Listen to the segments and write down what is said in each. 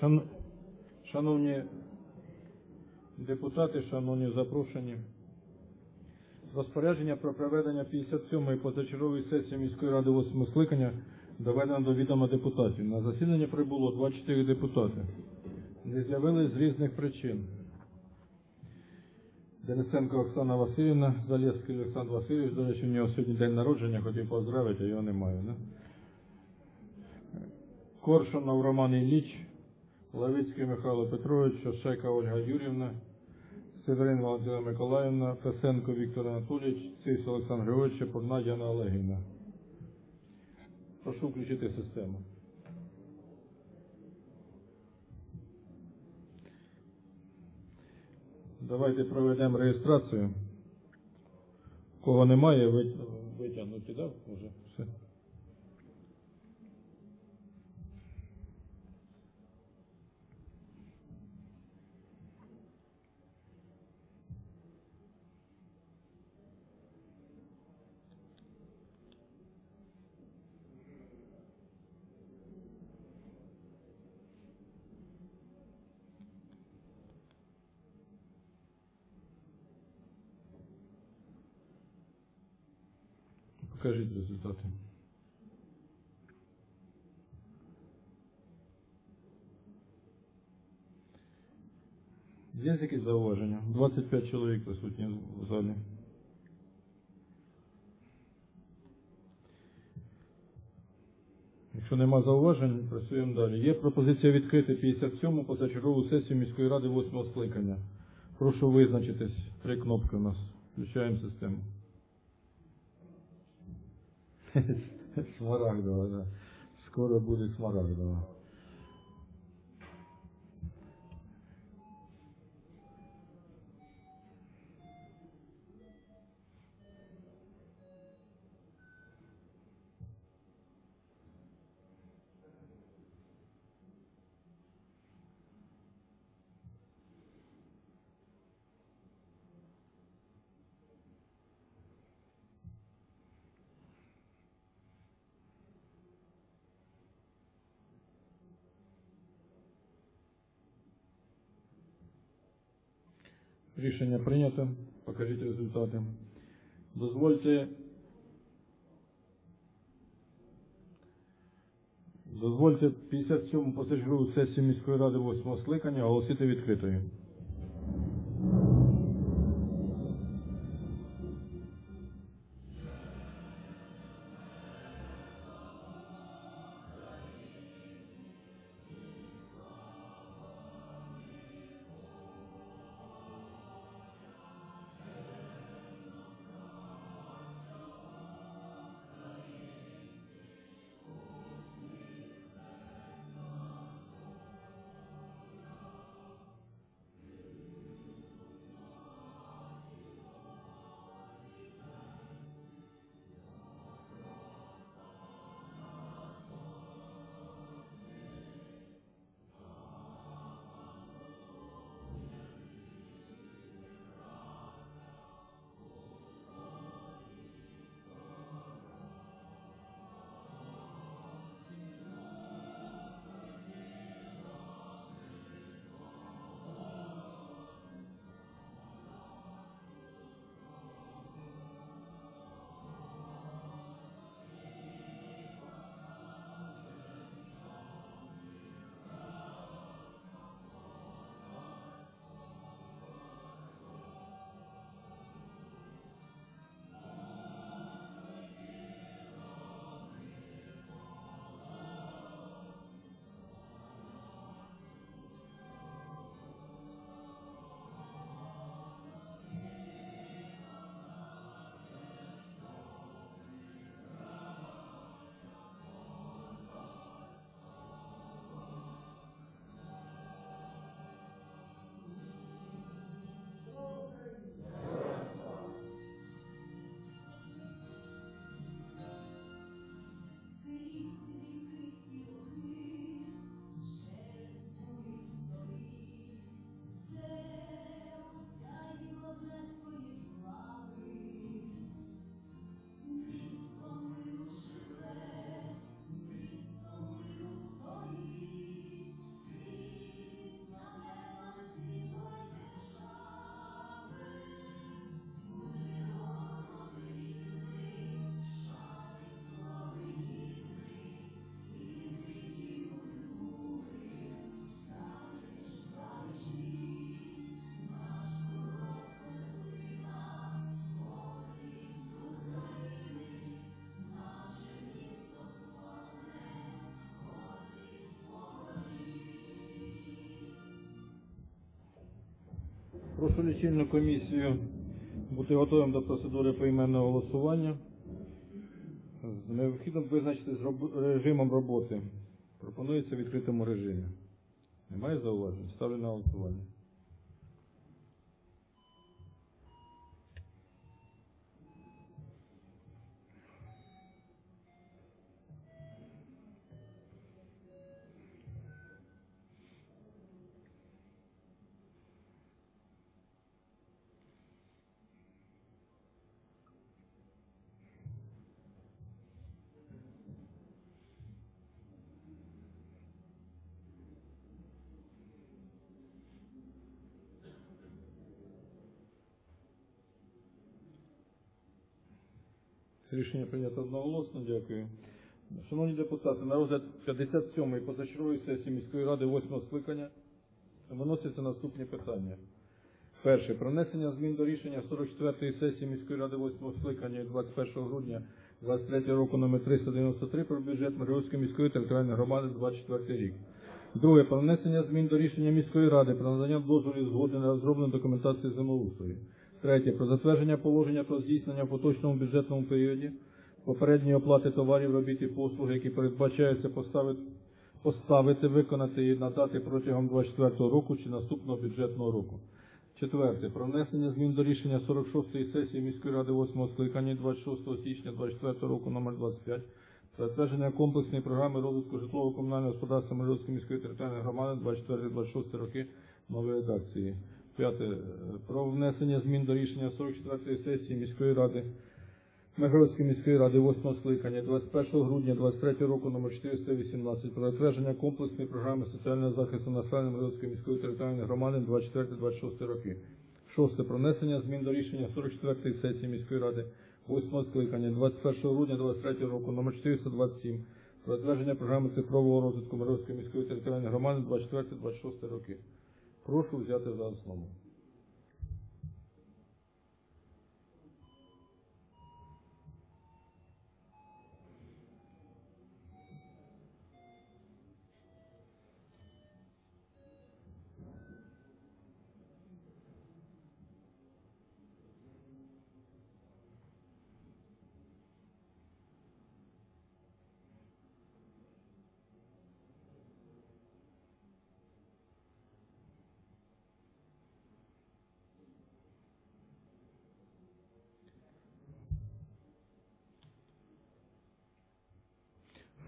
Шан- Шановні депутати, шановні запрошені, розпорядження про проведення 57-ї позачергової сесії міської ради 8 скликання доведено до відома депутатів. На засідання прибуло 24 депутати. Не з'явились з різних причин. Денисенко Оксана Васильівна, Залєвський Олександр Васильович, до речі, у нього сьогодні день народження, хотів поздравити, а його немає. Да? Коршунов Роман Ілліч, Лавицький Михайло Петрович, Шошека Ольга Юрівна, Сидорин Валентина Миколаївна, Песенко Віктор Анатолійович, Цис Олександр Григорович, Шепурна Діана Олегівна. Прошу включити систему. Давайте проведемо реєстрацію. Кого немає, витягнути, так? Уже Покажіть результати. Є якісь зауваження? 25 чоловік присутні в залі. Якщо нема зауважень, працюємо далі. Є пропозиція відкрити 57-му позачергову сесію міської ради 8-го скликання. Прошу визначитись. Три кнопки у нас. Включаємо систему. Смарагдова, да. Скоро буде смарагдова. Рішення прийнято. Покажіть результати. Дозвольте. Дозвольте 57 позачергову сесію міської ради 8 скликання оголосити відкритою. Прошу лічильну комісію бути готовим до процедури поіменного голосування. Необхідно визначити з режимом роботи. Пропонується в відкритому режимі. Немає зауважень? Ставлю на голосування. Рішення прийнято одноголосно. Дякую. Шановні депутати, на розгляд 57-ї позачергової сесії міської ради 8-го скликання виносяться наступні питання. Перше. Про внесення змін до рішення 44-ї сесії міської ради 8-го скликання 21 грудня 23 року номер 393 про бюджет Миргородської міської територіальної громади 24 рік. Друге. Про внесення змін до рішення міської ради про надання дозволів згоди на розроблену документацію землеустрою. Третє. Про затвердження положення про здійснення в поточному бюджетному періоді попередньої оплати товарів, робіт і послуг, які передбачаються поставити, поставити, виконати і надати протягом 24 року чи наступного бюджетного року. Четверте. Про внесення змін до рішення 46-ї сесії міської ради 8-го скликання 26 січня 24 року номер 25 про затвердження комплексної програми розвитку житлово-комунального господарства Миргородської міської територіальної громади 24-26 роки нової редакції. П'яте. Е, Про внесення змін до рішення 44-ї сесії міської ради Миргородської міської ради 8 скликання 21 грудня 23 року номер 418 про затвердження комплексної програми соціального захисту населення Миргородської міської територіальної громади 24-26 роки. Шосте. Про внесення змін до рішення 44-ї сесії міської ради 8 скликання 21 грудня 23 року номер 427 про затвердження програми цифрового розвитку Миргородської міської територіальної громади 24-26 роки. Прошу взяти за основу.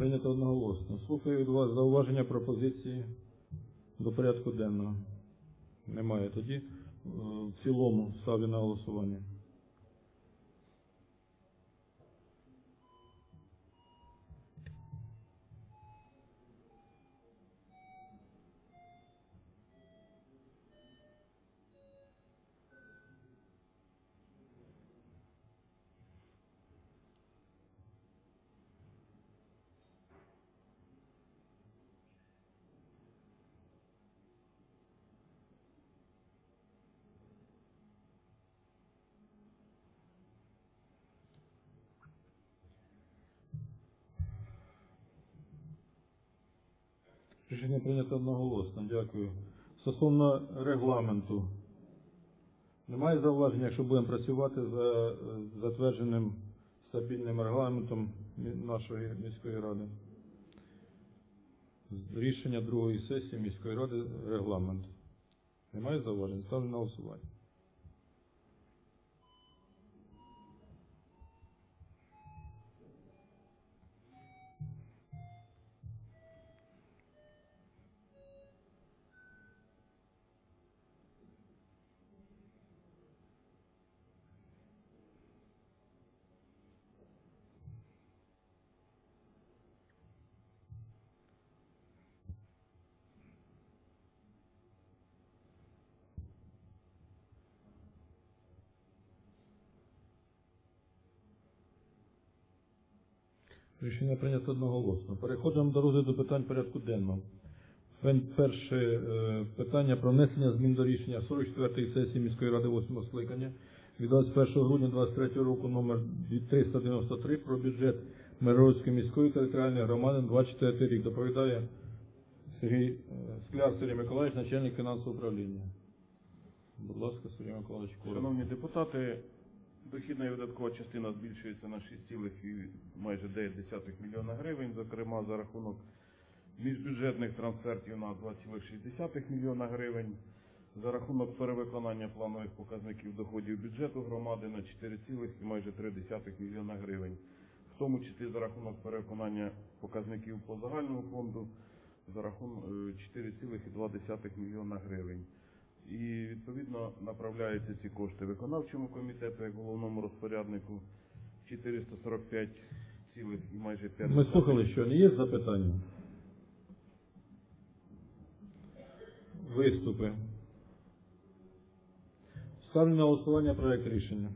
Прийнято одноголосно. Слухаю від вас зауваження пропозиції до порядку денного. Немає. Тоді е, в цілому ставлю на голосування. Рішення прийнято одноголосно. Дякую. Стосовно регламенту. Немає зауважень, якщо будемо працювати за затвердженим стабільним регламентом нашої міської ради. Рішення другої сесії міської ради регламент. Немає зауважень? Ставлю на голосування. Рішення прийнято одноголосно. Переходимо до розгляду питань порядку денного. Перше е, питання про внесення змін до рішення 44-ї сесії міської ради 8 скликання від 21 грудня 23 року номер 393 про бюджет Миргородської міської територіальної громади 24 рік. Доповідає Сергій е, Скляр Сергій Миколаївич, начальник фінансового управління. Будь ласка, Сергій Миколаївич. Шановні депутати, дохідна і видаткова частина збільшується на 6,9 мільйона гривень, зокрема за рахунок міжбюджетних трансфертів на 2,6 мільйона гривень, за рахунок перевиконання планових показників доходів бюджету громади на 4,3 мільйона гривень, в тому числі за рахунок перевиконання показників по загальному фонду за рахунок 4,2 мільйона гривень. І відповідно направляються ці кошти виконавчому комітету як головному розпоряднику 445 цілих і майже 5 Ми слухали, що не є запитання? Виступи. Ставлю на голосування проект рішення.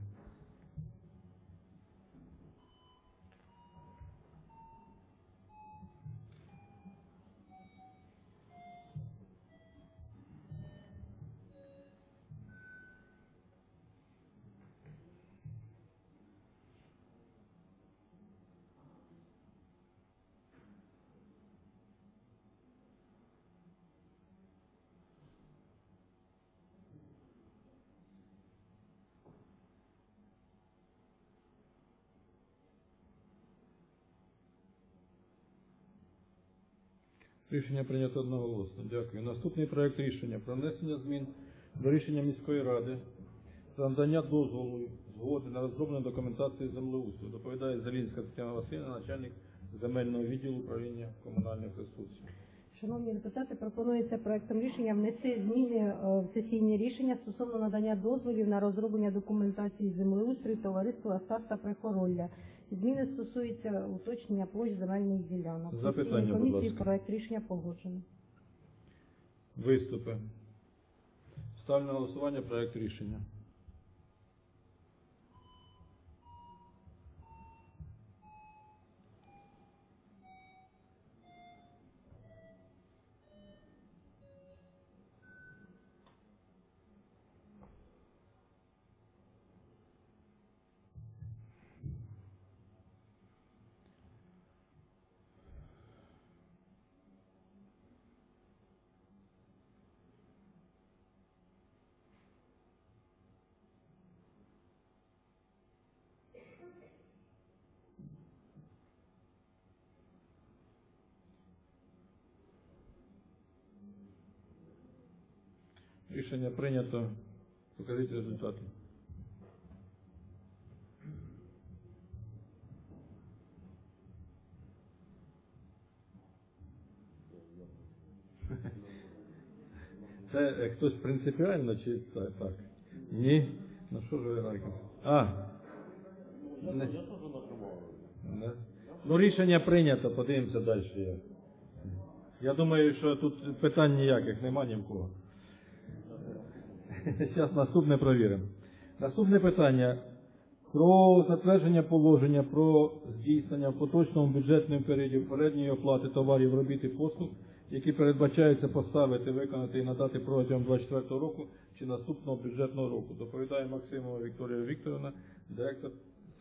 Рішення прийнято одноголосно. Дякую. Наступний проект рішення про внесення змін до рішення міської ради за надання дозволу згоди на розроблення документації землеустрою. Доповідає Залінська Тетяна Васильівна, начальник земельного відділу управління комунальних ресурсів. Шановні депутати, пропонується проектом рішення внести зміни е, в сесійні рішення стосовно надання дозволів на розроблення документації землеустрою товариства Старта Прихоролля. Зміни стосуються уточнення площ земельних ділянок. Запитання, будь комісії ласка. проект рішення погоджено. Виступи. Ставлю на голосування проект рішення. Рішення прийнято. Покажіть результати. Це е, хтось принципіально чи це так? Ні? Ну що ж ви так? А. Не. Не. Ну рішення прийнято, подивимося далі. Я думаю, що тут питань ніяких нема ні в кого. Зараз наступне провіримо. Наступне питання про затвердження положення про здійснення в поточному бюджетному періоді передньої оплати товарів, робіт і послуг, які передбачаються поставити, виконати і надати протягом 24 року чи наступного бюджетного року. Доповідає Максимова Вікторія Вікторівна, директор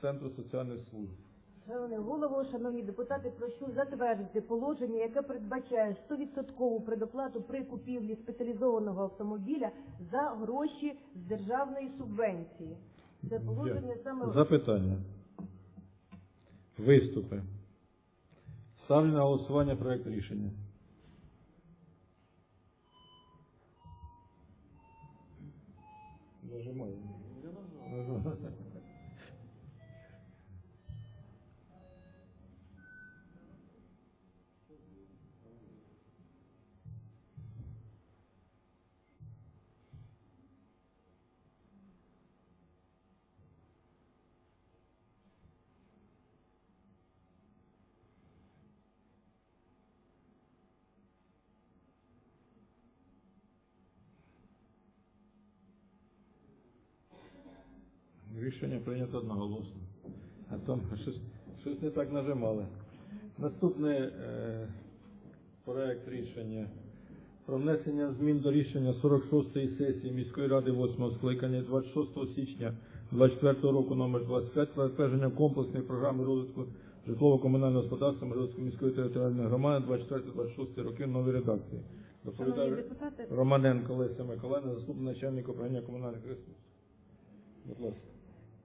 Центру соціальних служб. Шановний голово, шановні депутати, прошу затвердити положення, яке передбачає 100% предоплату при купівлі спеціалізованого автомобіля за гроші з державної субвенції. Це положення саме Запитання. Виступи. Ставлю на голосування проект рішення. Нажимаю. Рішення прийнято одноголосно. А там щось, щось не так нажимали. Наступний е, проект рішення про внесення змін до рішення 46-ї сесії міської ради 8 скликання 26 січня 24 року номер 25 про затвердження комплексної програми розвитку житлово-комунального господарства Миргородської міської територіальної громади 24-26 роки в новій редакції. Доповідає Романенко Леся Миколаївна, заступник начальника управління комунальних ресурсів. Будь ласка.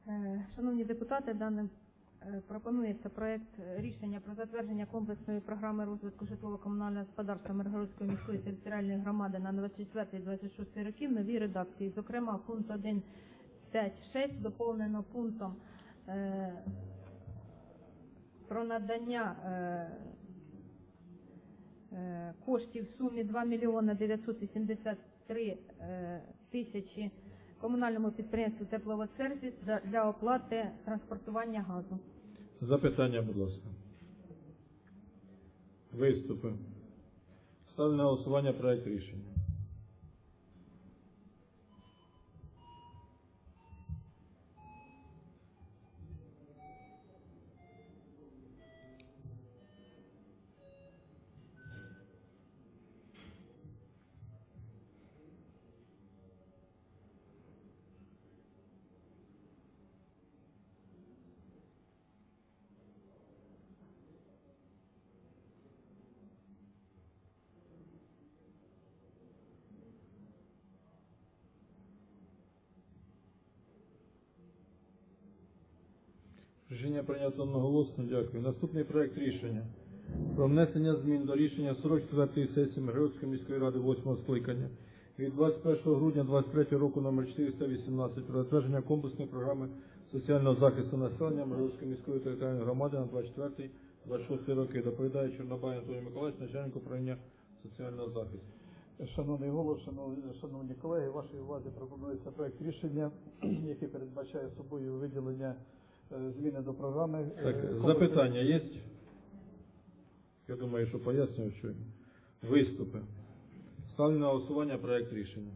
Е, Шановні депутати, даним е, пропонується проект рішення про затвердження комплексної програми розвитку житлово-комунального господарства Миргородської міської територіальної громади на 24-26 років новій редакції. Зокрема, пункт 1.5.6 доповнено пунктом е, про надання коштів в сумі 2 мільйони 983 е, тисячі комунальному підприємству «Тепловодсервіс» для- оплати транспортування газу. Запитання, будь ласка. Виступи. Ставлю на голосування проект рішення. Рішення прийнято одноголосно. Дякую. Наступний проект рішення про внесення змін до рішення 44-ї сесії Миргородської міської ради 8 скликання від 21 грудня 2023 року номер 418 про затвердження комплексної програми соціального захисту населення Миргородської міської територіальної громади на 24-26 роки. Доповідає Чорнобай Анатолій Миколаївич, начальник управління соціального захисту. Шановний голос, шановні, шановні колеги, вашій увазі пропонується проект рішення, який передбачає собою виділення зміни до програми. е, Так, запитання є? Я думаю, що пояснюю, що виступи. Ставлю на голосування проект рішення.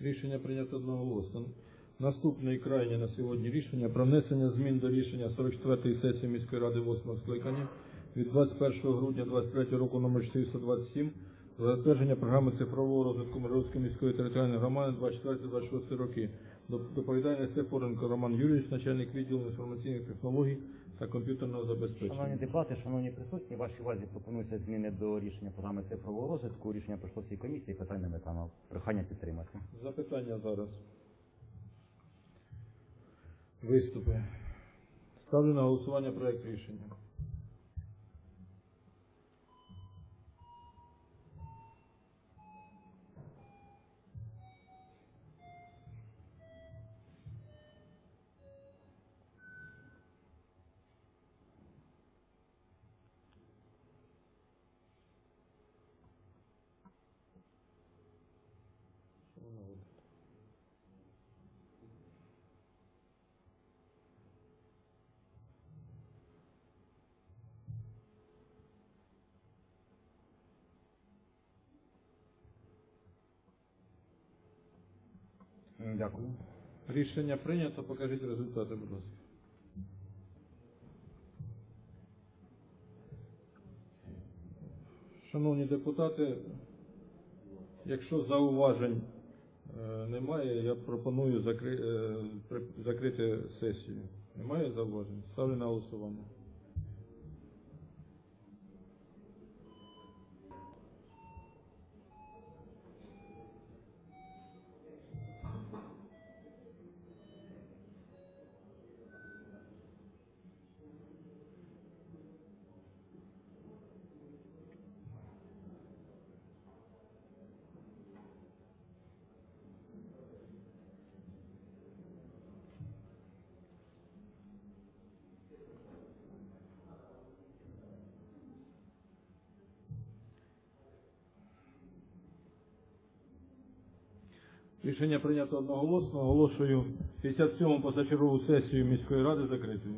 Рішення прийнято одноголосно. Наступне і крайнє на сьогодні рішення про внесення змін до рішення 44-ї сесії міської ради 8 скликання від 21 грудня 2023 року номер 427 за затвердження програми цифрового розвитку Миргородської міської територіальної громади 24-26 роки. Доп- Доповідає Степоренко Роман Юрійович, начальник відділу інформаційних технологій та комп'ютерного забезпечення. Шановні депутати, шановні присутні, вашій увазі пропонуються зміни до рішення програми цифрового розвитку. Рішення пройшло всій комісії, питань не метано. Прохання підтримати. Запитання зараз. Виступи. Ставлю на голосування проект рішення. Дякую. Рішення прийнято. Покажіть результати, будь ласка. Шановні депутати, якщо зауважень е, немає, я пропоную закри- е, закрити сесію. Немає зауважень? Ставлю на голосування. Рішення прийнято одноголосно. Оголошую 57-му позачергову сесію міської ради закритою.